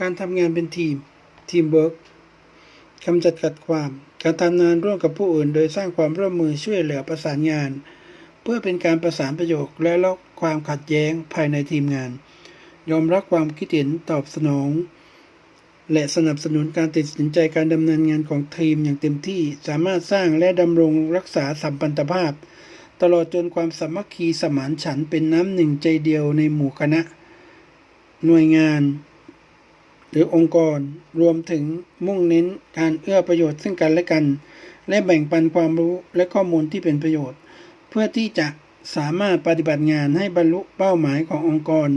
การทำงานเป็นทีมทีมเวิร์กกำจัดขัดความ การทำงานร่วมกับผู้อื่น โดยสร้างความร่วมมือช่วยเหลือประสานงาน เพื่อเป็นการประสานประโยชน์และลดความขัดแย้งภายในทีมงาน ยอมรับความคิดเห็นตอบสนอง และสนับสนุนการตัดสินใจการดำเนินงานของทีมอย่างเต็มที่สามารถสร้างและดำรงรักษาสัมพันธภาพ ตลอดจนความสามัคคีสมานฉันเป็นน้ำหนึ่งใจเดียวในหมู่คณะ หน่วยงาน รือองค์กร รวมถึงมุ่งเน้นการเอื้อประโยชน์ซึ่งกันและกัน และแบ่งปันความรู้และข้อมูลที่เป็นประโยชน์ เพื่อที่จะสามารถปฏิบัติงานให้บรรลุเป้าหมายขององค์กร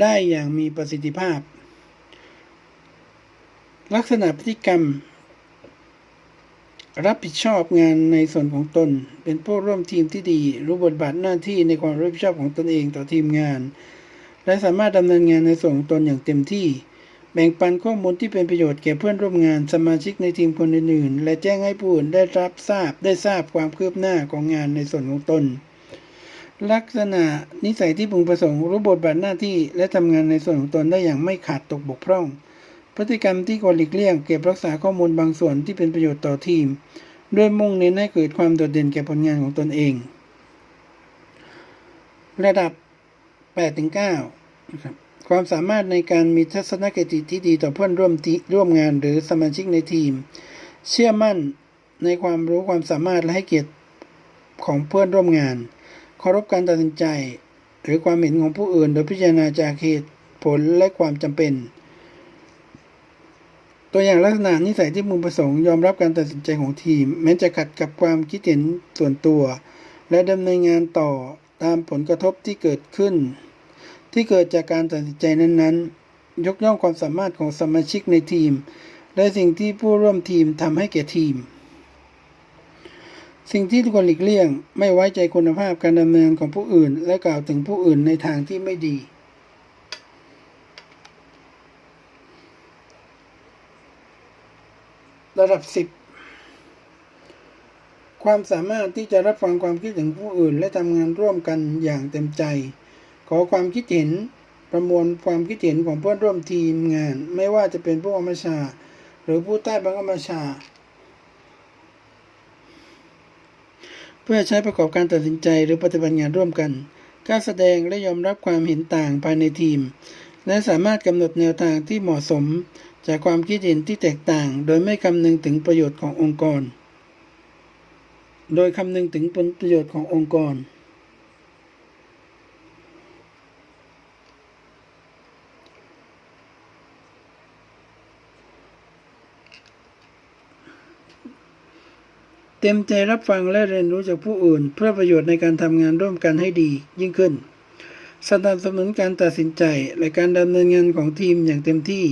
ได้อย่างมีประสิทธิภาพ ลักษณะพฤติกรรม รับผิดชอบงานในส่วนของตน เป็นผู้ร่วมทีมที่ดี รู้บทบาทหน้าที่ในความรับผิดชอบของตนเองต่อทีมงาน และสามารถดำเนินงานในส่วนของตนอย่างเต็มที่ แบ่งปันข้อมูลที่เป็นประโยชน์แก่เพื่อนร่วมงานสมาชิกในทีมคนอื่นๆ และแจ้งให้ผู้อื่นได้รับทราบได้ทราบความคืบหน้าของงานในส่วนของตน ลักษณะนิสัยที่พึงประสงค์รู้บทบาทหน้าที่และทำงานในส่วนของตนได้อย่างไม่ขาดตกบกพร่อง พฤติกรรมที่ควรหลีกเลี่ยงเก็บรักษาข้อมูลบางส่วนที่เป็นประโยชน์ต่อทีม ด้วยมุ่งเน้นให้เกิดความโดดเด่นแก่ผลงานของตนเอง ระดับ8-9นะครับ ความสามารถในการมีทัศนคติที่ดีต่อเพื่อนร่วมร่วมงานหรือสมาชิกในทีม เชื่อมั่นในความรู้ความสามารถและให้เกียรติของเพื่อนร่วมงาน เคารพการตัดสินใจ หรือความเห็นของผู้อื่น โดยพิจารณาจากเหตุผลและความจำเป็น ตัวอย่างลักษณะนิสัยที่มุมประสงค์ยอมรับการตัดสินใจของทีม แม้จะขัดกับความคิดเห็นส่วนตัว และดำเนินงานต่อตามผลกระทบที่เกิดขึ้น ที่เกิดจากการตัดสินใจนั้นๆ ยกย่องความสามารถของสมาชิกในทีม และสิ่งที่ผู้ร่วมทีมทำให้แก่ทีม สิ่งที่ควรหลีกเลี่ยง ไม่ไว้ใจคุณภาพการดำเนินของผู้อื่น และกล่าวถึงผู้อื่นในทางที่ไม่ดีระดับ 10 ความสามารถที่จะรับฟังความคิดเห็นผู้อื่น และทำงานร่วมกันอย่างเต็มใจ ขอความคิดเห็นประมวลความคิดเห็นของเพื่อนร่วมทีมงาน ไม่ว่าจะเป็นผู้กำกับชา หรือผู้ใต้บังคับบัญชา เพื่อใช้ประกอบการตัดสินใจหรือปฏิบัติงานร่วมกันการแสดงและยอมรับความเห็นต่างภายในทีม และสามารถกำหนดแนวทางที่เหมาะสม จากความคิดเห็นที่แตกต่าง โดยไม่คำนึงถึงประโยชน์ขององค์กร โดยคำนึงถึงผลประโยชน์ขององค์กร เต็มใจรับฟังและเรียนรู้จากผู้อื่น เพื่อประโยชน์ในการทำงานร่วมกันให้ดียิ่งขึ้น สนับสนุนการตัดสินใจและการดำเนินงานของทีมอย่างเต็มที่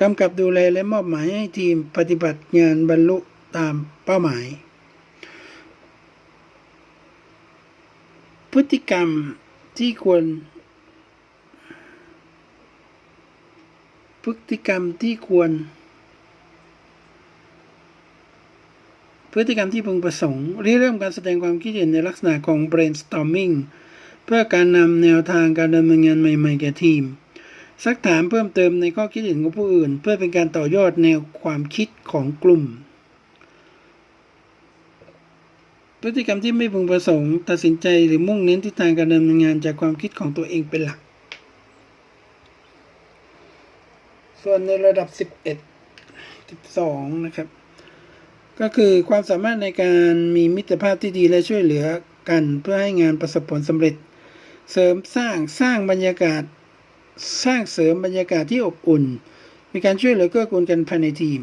กำกับดูแลและมอบหมายให้ทีมปฏิบัติงานบรรลุตามเป้าหมาย พฤติกรรมที่ควร พฤติกรรมที่ควร พฤติกรรมที่พึงประสงค์ริเริ่มการแสดงความคิดเห็นในลักษณะของ brainstorming เพื่อการนำแนวทางการดำเนินงานใหม่ๆแก่ทีม ซักถามเพิ่มเติมในข้อคิดเห็นของผู้อื่น เพื่อเป็นการต่อยอดแนวความคิดของกลุ่ม พฤติกรรมที่ไม่พึงประสงค์ ตัดสินใจหรือมุ่งเน้นทิศทางการดำเนินงานจากความคิดของตัวเองเป็นหลัก ส่วนในระดับ 11 12 นะครับ ก็คือความสามารถในการมีมิตรภาพที่ดีและช่วยเหลือกันเพื่อให้งานประสบผลสำเร็จ เสริมสร้างสร้างบรรยากาศ สร้างเสริมบรรยากาศที่อบอุ่น มีการช่วยเหลือเกื้อกูลกันภายในทีม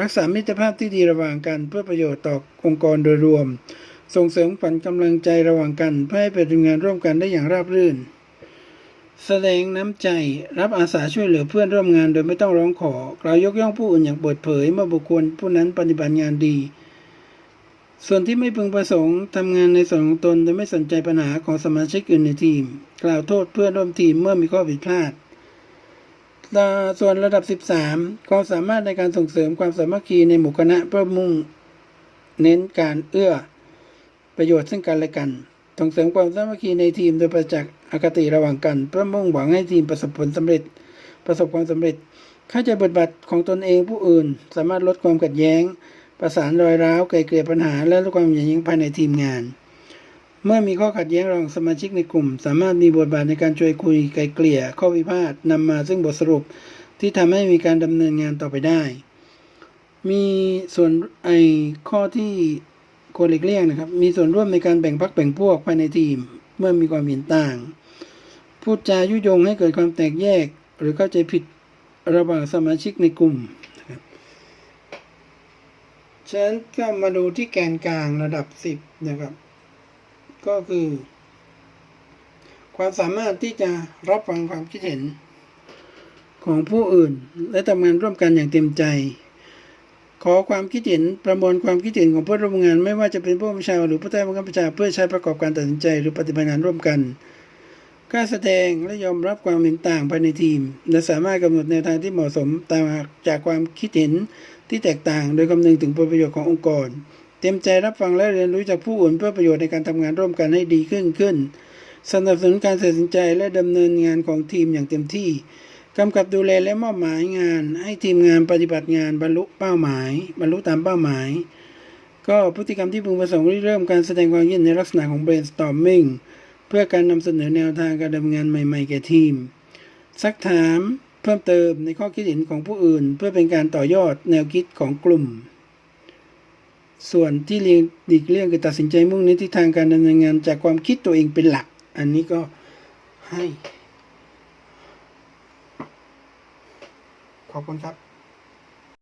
รักษามิตรภาพที่ดีระหว่างกันเพื่อประโยชน์ต่อองค์กรโดยรวม ส่งเสริมขวัญกำลังใจระหว่างกันเพื่อให้เปฏิบัติงานร่วมกันได้อย่างราบรื่น แสดงน้ำใจรับอาสาช่วยเหลือเพื่อนร่วมงานโดยไม่ต้องร้องขอ กล่าวยกย่องผู้อื่นอย่างเปิดเผยเมื่อบุคคลผู้นั้นปฏิบัติงานดี ส่วนที่ไม่พึงประสงค์ทำงานในส่วนของตนโดยไม่สนใจปัญหาของสมาชิกอื่นในทีม กล่าวโทษเพื่อนร่วมทีมเมื่อมีข้อผิดพลาดส่วนระดับ 13 ความสามารถในการส่งเสริมความสามัคคีในหมู่คณะเพื่อมุ่งเน้นการเอื้อประโยชน์ซึ่งกันและกัน ส่งเสริมความสามัคคีในทีมโดยประจักษ์อคติระหว่างกันเพื่อมุ่งหวังให้ทีมประสบผลสำเร็จ ประสบความสำเร็จ เข้าใจบทบาทของตนเองผู้อื่น สามารถลดความขัดแย้ง ประสานรอยร้าวไกลเกลี่ยปัญหา และลดความหย่าย้งภายในทีมงาน เมื่อมีข้อขัดแย้งระหว่างสมาชิกในกลุ่ม สามารถมีบทบาทในการช่วยคุยไกลเกลี่ย ข้อพิพาทนำมาซึ่งบทสรุปที่ทำให้มีการดำเนินงานต่อไปได้ มีส่วนไอข้อที่ ควรหลีกเลี่ยงนะครับ มีส่วนร่วมในการแบ่งพรรคแบ่งพวกภายในทีม เมื่อมีความเห็นต่าง พูดจายุยงให้เกิดความแตกแยก หรือเข้าใจผิดระหว่างสมาชิกในกลุ่มฉะนั้นก็มาดูที่แกนกลางระดับสิบนะครับ ก็คือ ความสามารถที่จะรับฟังความคิดเห็นของผู้อื่น และทำงานร่วมกันอย่างเต็มใจ ขอความคิดเห็นประมวลความคิดเห็นของผู้ร่วมงาน ไม่ว่าจะเป็นผู้บัญชาการหรือผู้ใต้บังคับบัญชาเพื่อใช้ประกอบการตัดสินใจหรือปฏิบัติงานร่วมกันกล้าแสดงและยอมรับความเห็นต่างภายในทีม และสามารถกำหนดแนวทางที่เหมาะสมตามจากความคิดเห็นที่แตกต่าง โดยคำนึงถึงผลประโยชน์ขององค์กร เต็มใจรับฟังและเรียนรู้จากผู้อื่นเพื่อประโยชน์ในการทำงานร่วมกันให้ดีขึ้นขึ้น สนับสนุนการตัดสินใจและดำเนินงานของทีมอย่างเต็มที่ กำกับดูแลและมอบหมายงาน ให้ทีมงานปฏิบัติงานบรรลุเป้าหมาย บรรลุตามเป้าหมาย ก็พฤติกรรมที่พึงประสงค์เริ่มการแสดงความคินในลักษณะของ brainstorming เพื่อการนำเสนอแนวทางการดำเนินงานใหม่ๆ แก่ทีม ซักถามเพิ่มเติมในข้อคิดเห็นของผู้อื่น เพื่อเป็นการต่อยอดแนวคิดของกลุ่ม ส่วนที่เรียงดีกเลี่ยงคือตัดสินใจมุ่งเน้นทิศทางการดำเนินงานจากความคิดตัวเองเป็นหลัก อันนี้ก็ให้ ขอบคุณครับ